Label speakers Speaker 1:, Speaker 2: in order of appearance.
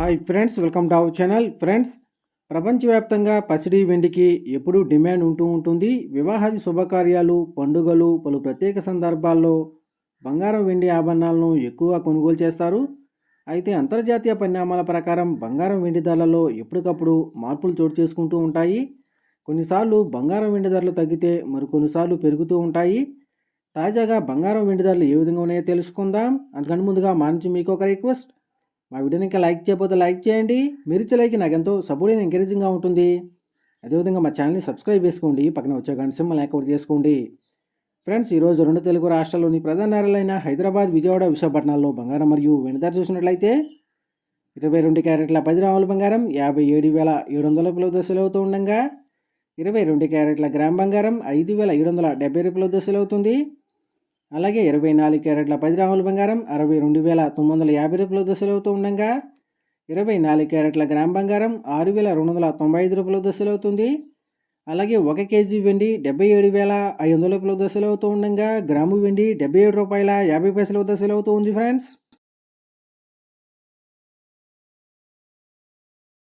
Speaker 1: Hi friends welcome to our channel friends ప్రపంచవ్యాప్తంగా పసిడి వెండికి ఎప్పుడూ డిమాండ్ ఉంటూ ఉంటుంది. వివాహాది శుభకార్యాలు పండుగలు పలు ప్రత్యేక సందర్భాల్లో బంగారం వెండి ఆభరణాలను ఎక్కువగా కొనుగోలు చేస్తారు. అయితే అంతర్జాతీయ పరిణామాల ప్రకారం బంగారం వెండి ధరలలో ఎప్పటికప్పుడు మార్పులు చోటు చేసుకుంటూ ఉంటాయి. కొన్నిసార్లు బంగారం వెండి ధరలు తగ్గితే మరి కొన్నిసార్లు పెరుగుతూ ఉంటాయి. తాజాగా బంగారం వెండి ధరలు ఏ విధంగా ఉన్నాయో తెలుసుకుందాం. అంతకంటే ముందుగా మా నుంచి మీకు ఒక రిక్వెస్ట్. మా వీడియోని ఇంకా లైక్ చేయకపోతే లైక్ చేయండి. మీరు ఇచ్చే లైక్ నాకు ఎంతో సపోర్ట్ ఎంకరేజింగ్గా ఉంటుంది. అదేవిధంగా మా ఛానల్ని సబ్స్క్రైబ్ చేసుకోండి. పక్కన వచ్చే గంట సింబల్ లేకపోతే చేసుకోండి. ఫ్రెండ్స్ ఈరోజు రెండు తెలుగు రాష్ట్రాల్లోని ప్రధాన నగరాలైన హైదరాబాద్ విజయవాడ విశాఖపట్నాల్లో బంగారం మరియు వెనుదారు చూసినట్లయితే ఇరవై రెండు క్యారెట్ల పది రాముల బంగారం యాభై ఏడు వేల ఏడు వందల రూపాయల దశలు అవుతూ ఉండగా. ఇరవై రెండు క్యారెట్ల గ్రామ్ బంగారం ఐదు వేల ఏడు వందల డెబ్బై రూపాయల దశలు అవుతుంది. అలాగే ఇరవై నాలుగు క్యారెట్ల పది రాముల బంగారం అరవై రెండు వేల తొమ్మిది వందల యాభై రూపాయల దశలు అవుతూ ఉండగా ఇరవై నాలుగు క్యారెట్ల గ్రామ్ బంగారం ఆరు వేల రెండు వందల తొంభై ఐదు రూపాయల దశలు అవుతుంది. అలాగే ఒక కేజీ వెండి డెబ్బై ఏడు వేల ఐదు వందల రూపాయల దశలు అవుతూ ఉండగా గ్రాము వెండి డెబ్బై ఏడు రూపాయల యాభై పైసల దశలు అవుతూ ఉంది ఫ్రెండ్స్.